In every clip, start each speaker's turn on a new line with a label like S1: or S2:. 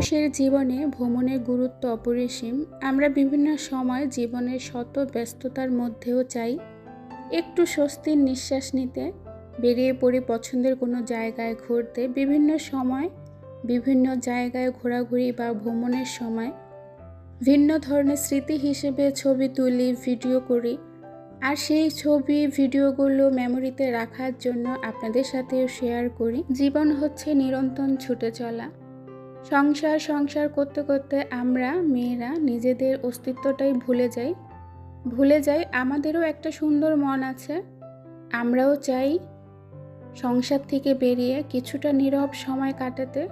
S1: মানুষের জীবনে ভ্রমণের গুরুত্ব অপরিসীম। আমরা বিভিন্ন সময় জীবনের শত ব্যস্ততার মধ্যেও চাই একটু স্বস্তির নিঃশ্বাস নিতে, বেরিয়ে পড়ি পছন্দের কোনো জায়গায় ঘুরতে, বিভিন্ন সময় বিভিন্ন জায়গায় ঘোরাঘুরি বা ভ্রমণের সময় ভিন্ন ধরনের স্মৃতি হিসেবে ছবি তুলি, ভিডিও করি। আর সেই ছবি, ভিডিওগুলো মেমোরিতে রাখার জন্য আপনাদের সাথেও শেয়ার করি। জীবন হচ্ছে নিরন্তর ছুটে চলা। সংসার সংসার করতে করতে আমরা মেয়েরা নিজেদের অস্তিত্বটাই ভুলে যাই। ভুলে যাই আমাদেরও একটা সুন্দর মন আছে। আমরাও চাই সংসার থেকে বেরিয়ে কিছুটা নীরব সময় কাটাতে,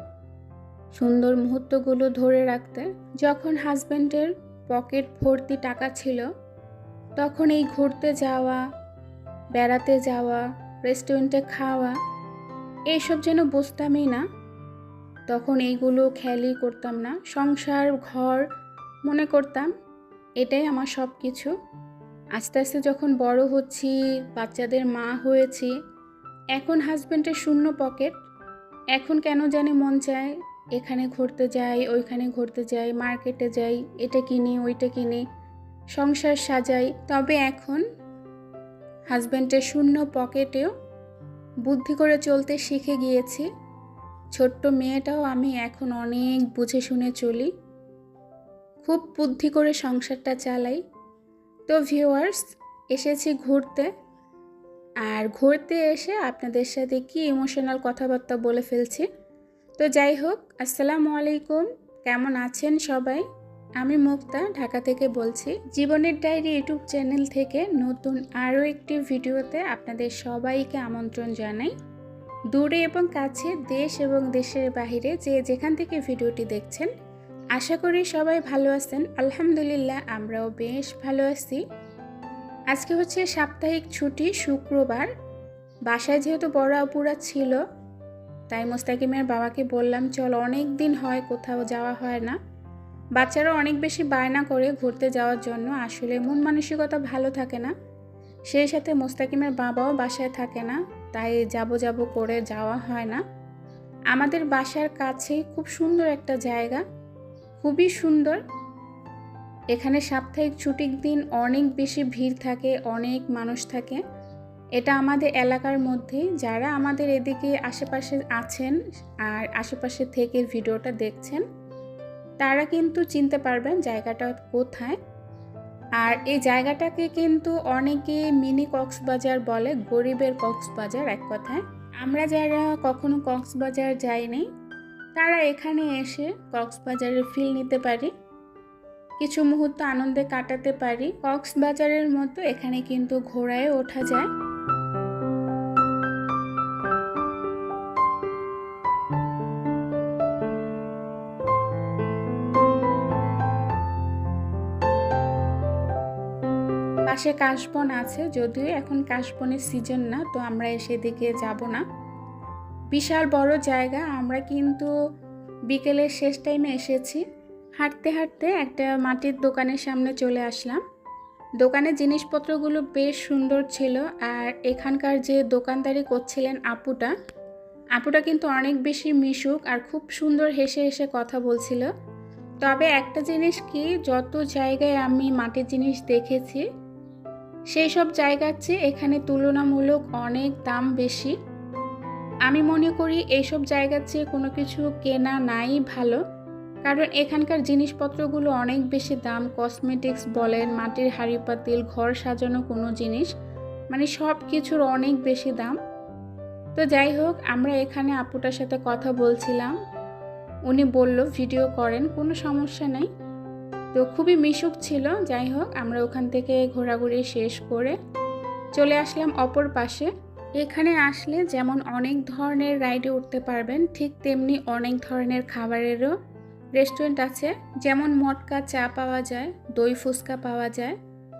S1: সুন্দর মুহূর্তগুলো ধরে রাখতে। যখন হাজব্যান্ডের পকেট ভর্তি টাকা ছিল, তখন এই ঘুরতে যাওয়া, বেড়াতে যাওয়া, রেস্টুরেন্টে খাওয়া, এইসব যেন বসতামই না। তখন এইগুলো খেয়ালই করতাম না। সংসার, ঘর, মনে করতাম, এটাই আমার সব কিছু আস্তে আস্তে যখন বড় হচ্ছি, বাচ্চাদের মা হয়েছি, এখন হাজব্যান্ডের শূন্য পকেট এখন কেন জানি মন চায়, এখানে ঘুরতে যাই, ওইখানে ঘুরতে যাই মার্কেটে যাই, এটা কিনি, ওইটা কিনি, সংসার সাজাই। তবে এখন হাজব্যান্ডের শূন্য পকেটেও বুদ্ধি করে চলতে শিখে গিয়েছি। ছোট্ট মেয়েটাও আমি এখন অনেক বুঝে শুনে চলি। খুব বুদ্ধি করে সংসারটা চালাই। তো ভিউয়ার্স এসেছি ঘুরতে। আর ঘুরতে এসে আপনাদের সাথে কি ইমোশনাল কথাবার্তা বলে ফেলছি? তো যাই হোক, আসসালামু আলাইকুম। কেমন আছেন সবাই? আমি মুক্তা, ঢাকা থেকে বলছি। জীবনের ডায়েরি ইউটিউব চ্যানেল থেকে নতুন আরও একটি ভিডিওতে আপনাদের সবাইকে আমন্ত্রণ জানাই। দূরে এবং কাছে দেশ এবং দেশের বাহিরে যে যেখান থেকে ভিডিওটি দেখছেন, আশা করি সবাই ভালো আছেন। আলহামদুলিল্লাহ, আমরাও বেশ ভালো আছি। আজকে হচ্ছে সাপ্তাহিক ছুটি, শুক্রবার। বাসায় যেহেতু বড় আপুরা ছিল, তাই মোস্তাকিমের বাবাকে বললাম, চল অনেক দিন হয়, কোথাও যাওয়া হয় না। বাচ্চারা অনেক বেশি বায়না করে ঘুরতে যাওয়ার জন্য আসলে মন মানসিকতা ভালো থাকে না। সেই সাথে মোস্তাকিমের বাবাও বাসায় থাকে না। তাই যাব যাব করে যাওয়া হয় না। আমাদের বাসার কাছে খুব সুন্দর একটা জায়গা, খুবই সুন্দর। এখানে সাপ্তাহিক ছুটির দিন অনেক বেশি ভিড় থাকে, অনেক মানুষ থাকে। এটা আমাদের এলাকার মধ্যেই যারা আমাদের এদিকে আশেপাশে আছেন আর আশেপাশে থেকে ভিডিওটা দেখছেন, তারা কিন্তু চিনতে পারবেন জায়গাটা কোথায়। আর এই জায়গাটাকে কিন্তু অনেকে মিনি কক্সবাজার বলে, গরিবের কক্সবাজার এক কথায়। আমরা যারা কখনো কক্সবাজার যাইনি, তারা এখানে এসে কক্সবাজারের ফিল নিতে পারি। কিছু মুহূর্ত আনন্দে কাটাতে পারি। কক্সবাজারের মতো এখানে কিন্তু ঘোড়ায় ওঠা যায়। পাশে কাশবন আছে, যদিও এখন কাশবনের সিজন না, তো আমরা সেদিকে যাব না। বিশাল বড় জায়গা, আমরা কিন্তু বিকেলের শেষ টাইমে এসেছি। হাঁটতে হাঁটতে একটা মাটির দোকানের সামনে চলে আসলাম। দোকানের জিনিসপত্রগুলো বেশ সুন্দর ছিল, আর এখানকার যে দোকানদারি করছিলেন আপুটা আপুটা কিন্তু অনেক বেশি মিশুক আর খুব সুন্দর হেসে হেসে কথা বলছিল। তবে একটা জিনিস কি, যত জায়গায় আমি মাটির জিনিস দেখেছি সেই সব জায়গার চেয়ে এখানে তুলনামূলক অনেক দাম বেশি। আমি মনে করি এইসব জায়গার চেয়ে কোনো কিছু কেনা নাই ভালো, কারণ এখানকার জিনিসপত্রগুলো অনেক বেশি দাম কসমেটিক্স বলেন, মাটির হাঁড়ি পাতিল ঘর সাজানো কোনো জিনিস মানে সব কিছুর অনেক বেশি দাম। তো যাই হোক, আমরা এখানে আপুটার সাথে কথা বলছিলাম। উনি বলল, ভিডিও করেন, কোনো সমস্যা নেই। তো খুবই মিশুক ছিল, যাই হোক, আমরা ওখান থেকে ঘোরাঘুরি শেষ করে চলে আসলাম অপর পাশে। এখানে আসলে যেমন অনেক ধরনের রাইডে উঠতে পারবেন, ঠিক তেমনি অনেক ধরনের খাবারেরও রেস্টুরেন্ট আছে। যেমন মটকা চা পাওয়া যায়, দই ফুচকা পাওয়া যায়,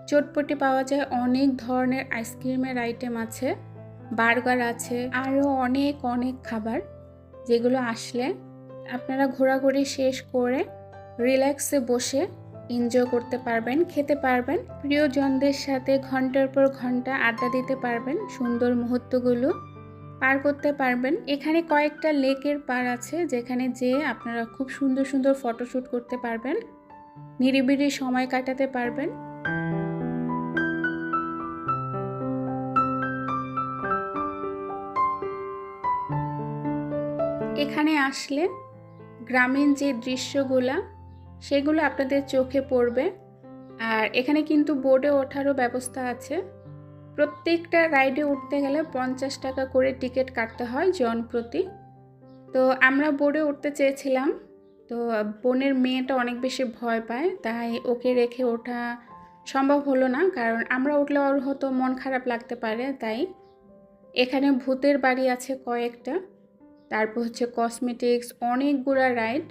S1: চটপটি পাওয়া যায়, অনেক ধরনের আইসক্রিমের আইটেম আছে, বার্গার আছে, আরও অনেক অনেক খাবার যেগুলো আসলে আপনারা ঘোরাঘুরি শেষ করে রিল্যাক্সে বসে এনজয় করতে পারবেন, খেতে পারবেন। প্রিয়জনদের সাথে ঘণ্টার পর ঘণ্টা আড্ডা দিতে পারবেন, সুন্দর মুহূর্তগুলো পার করতে পারবেন। এখানে কয়েকটা লেকের পার আছে, যেখানে যেয়ে আপনারা খুব সুন্দর সুন্দর ফটোশ্যুট করতে পারবেন। নিরিবিলি সময় কাটাতে পারবেন। এখানে আসলে গ্রামীণ যে দৃশ্যগুলা সেগুলো আপনাদের চোখে পড়বে। আর এখানে কিন্তু বোর্ডে ওঠারও ব্যবস্থা আছে। প্রত্যেকটা রাইডে উঠতে গেলে পঞ্চাশ টাকা করে টিকিট কাটতে হয় জন প্রতি। তো আমরা বোর্ডে উঠতে চেয়েছিলাম। তো বোনের মেয়েটা অনেক বেশি ভয় পায়, তাই ওকে রেখে ওঠা সম্ভব হলো না। কারণ আমরা উঠলে ওর হয়তো মন খারাপ লাগতে পারে, তাই এখানে ভূতের বাড়ি আছে কয়েকটা। তারপর হচ্ছে কসমেটিক্স অনেকগুলো রাইড।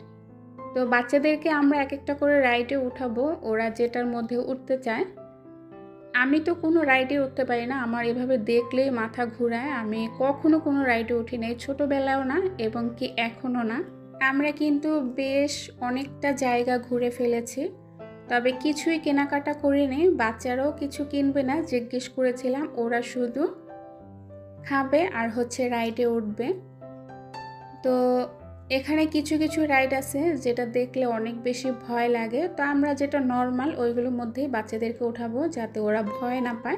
S1: তো বাচ্চাদেরকে আমরা এক একটা করে রাইডে উঠাবো। ওরা যেটার মধ্যে উঠতে চায়। আমি তো কোনো রাইডে উঠতে পারি না। আমার এভাবে দেখলেই মাথা ঘুরায়। আমি কখনো কোনো রাইডে উঠি নাই ছোটোবেলাও না এবং কি এখনও না। আমরা কিন্তু বেশ অনেকটা জায়গা ঘুরে ফেলেছি। তবে কিছুই কেনাকাটা করিনি। বাচ্চারাও কিছু কিনবে না। জিজ্ঞেস করেছিলাম, ওরা শুধু খাবে আর হচ্ছে রাইডে উঠবে? তো এখানে কিছু কিছু রাইড আছে যেটা দেখলে অনেক বেশি ভয় লাগে। তো আমরা যেটা নর্মাল ওইগুলোর মধ্যেই বাচ্চাদেরকে উঠাবো যাতে ওরা ভয় না পায়।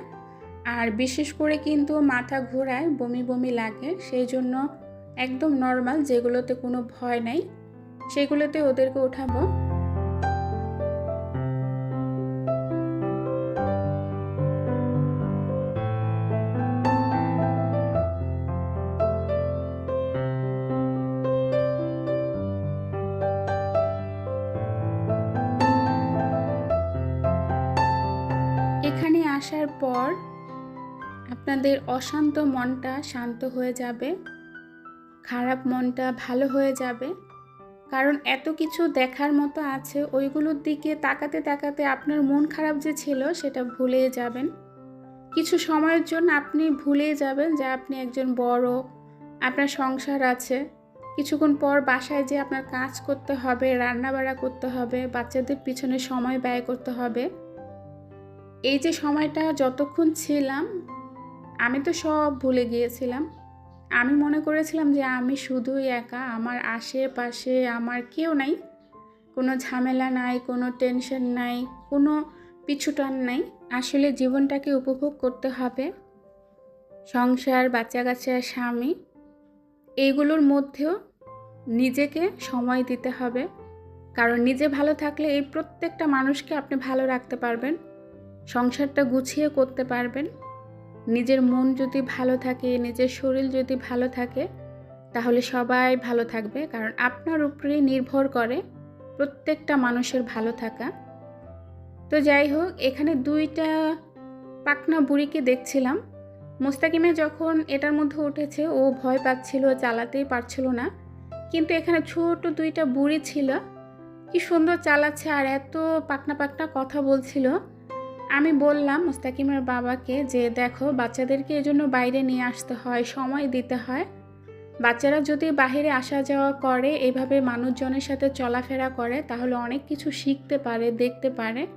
S1: আর বিশেষ করে কিন্তু মাথা ঘোরায়, বমি বমি লাগে, সেই জন্য একদম নর্মাল যেগুলোতে কোনো ভয় নাই, সেগুলোতে ওদেরকে উঠাবো। আসার পর আপনাদের অশান্ত মনটা শান্ত হয়ে যাবে, খারাপ মনটা ভালো হয়ে যাবে। কারণ এত কিছু দেখার মতো আছে, ওইগুলোর দিকে তাকাতে তাকাতে আপনার মন খারাপ যে ছিল সেটা ভুলে যাবেন। কিছু সময়ের জন্য আপনি ভুলে যাবেন যে আপনি একজন বড়, আপনার সংসার আছে। কিছুক্ষণ পর বাসায় যে আপনার কাজ করতে হবে, রান্নাবাড়া করতে হবে, বাচ্চাদের পিছনে সময় ব্যয় করতে হবে। এই যে সময়টা যতক্ষণ ছিলাম, আমি তো সব ভুলে গিয়েছিলাম। আমি মনে করেছিলাম যে আমি শুধুই একা, আমার আশেপাশে আমার কেউ নাই। কোনো ঝামেলা নাই, কোনো টেনশন নাই, কোনো পিছুটান নাই। আসলে জীবনটাকে উপভোগ করতে হবে। সংসার বাচ্চা কাচ্চা স্বামী এইগুলোর মধ্যেও নিজেকে সময় দিতে হবে। কারণ নিজে ভালো থাকলে এই প্রত্যেকটা মানুষকে আপনি ভালো রাখতে পারবেন। সংসারটা গুছিয়ে করতে পারবেন। নিজের মন যদি ভালো থাকে, নিজের শরীর যদি ভালো থাকে, তাহলে সবাই ভালো থাকবে। কারণ আপনার উপরেই নির্ভর করে প্রত্যেকটা মানুষের ভালো থাকা। তো যাই হোক, এখানে দুইটা পাকনা বুড়িকে দেখছিলাম। মোস্তাকিমে যখন এটার মধ্যে উঠেছে, ও ভয় পাচ্ছিল, চালাতেই পারছিল না। কিন্তু এখানে ছোট দুইটা বুড়ি ছিল। কি সুন্দর চালাচ্ছে আর এত পাকনা পাকনা কথা বলছিল। আমি বললাম মুস্তাকিমের বাবাকে যে, দেখো, বাচ্চাদেরকে এজন্য বাইরে নিয়ে আসতে হয়, সময় দিতে হয়। বাচ্চারা যদি বাহিরে আসা যাওয়া করে, এভাবে মানুষজনের সাথে চলাফেরা করে, তাহলে অনেক কিছু শিখতে পারে, দেখতে পারে।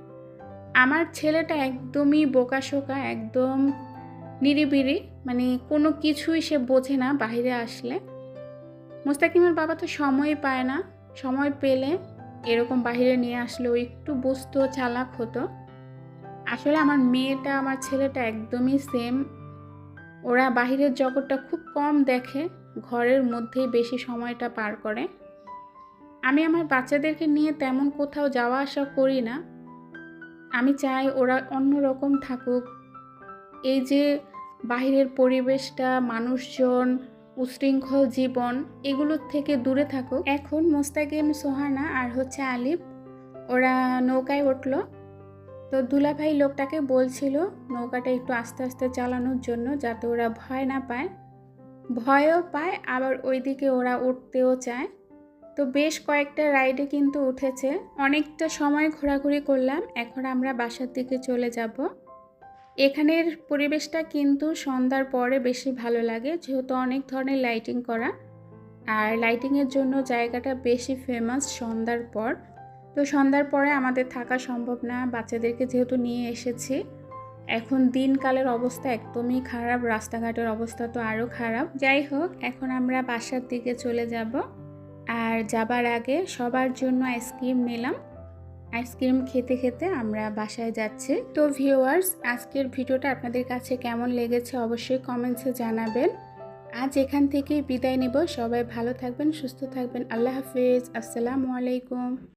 S1: আমার ছেলেটা একদমই বোকাশোকা, একদম নিরিবিরি মানে কোনো কিছুই সে বোঝে না বাহিরে আসলে। মুস্তাকিমের বাবা তো সময় পায় না, সময় পেলে এরকম বাহিরে নিয়ে আসলেও একটু বুঝতো, চালাক হতো। আসলে আমার মেয়েটা, আমার ছেলেটা একদমই সেম ওরা বাহিরের জগৎটা খুব কম দেখে, ঘরের মধ্যেই বেশি সময়টা পার করে। আমি আমার বাচ্চাদেরকে নিয়ে তেমন কোথাও যাওয়া আসা করি না। আমি চাই ওরা অন্য রকম থাকুক। এই যে বাহিরের পরিবেশটা, মানুষজন, উশৃঙ্খল জীবন, এগুলোর থেকে দূরে থাকুক। এখন মোস্তাকিম সোহানা আর হচ্ছে আলিফ, ওরা নৌকায় উঠল। তো দুলাভাই লোকটাকে বলছিল, নৌকাটা একটু আস্তে আস্তে চালানোর জন্য যাতে ওরা ভয় না পায়। ভয়ও পায়, আবার ওইদিকে ওরা উঠতেও চায়। তো বেশ কয়েকটা রাইডে কিন্তু উঠেছে। অনেকটা সময় ঘোরাঘুরি করলাম, এখন আমরা বাসার দিকে চলে যাব। এখানের পরিবেশটা কিন্তু সন্ধ্যার পরে বেশি ভালো লাগে, যেহেতু অনেক ধরনের লাইটিং করা। আর লাইটিংয়ের জন্য জায়গাটা বেশি ফেমাস সন্ধ্যার পর। তো সন্ধ্যার পরে আমাদের থাকা সম্ভব না, বাচ্চাদেরকে যেহেতু নিয়ে এসেছি। এখন দিনকালের অবস্থা একদমই খারাপ, রাস্তাঘাটের অবস্থা তো আরও খারাপ। যাই হোক, এখন আমরা বাসার দিকে চলে যাব। আর যাবার আগে সবার জন্য আইসক্রিম নিলাম। আইসক্রিম খেতে খেতে আমরা বাসায় যাচ্ছি। তো ভিউয়ার্স, আজকের ভিডিওটা আপনাদের কাছে কেমন লেগেছে অবশ্যই কমেন্টসে জানাবেন। আজ এখান থেকেই বিদায় নেব। সবাই ভালো থাকবেন, সুস্থ থাকবেন। আল্লাহ হাফিজ। আসসালামু আলাইকুম।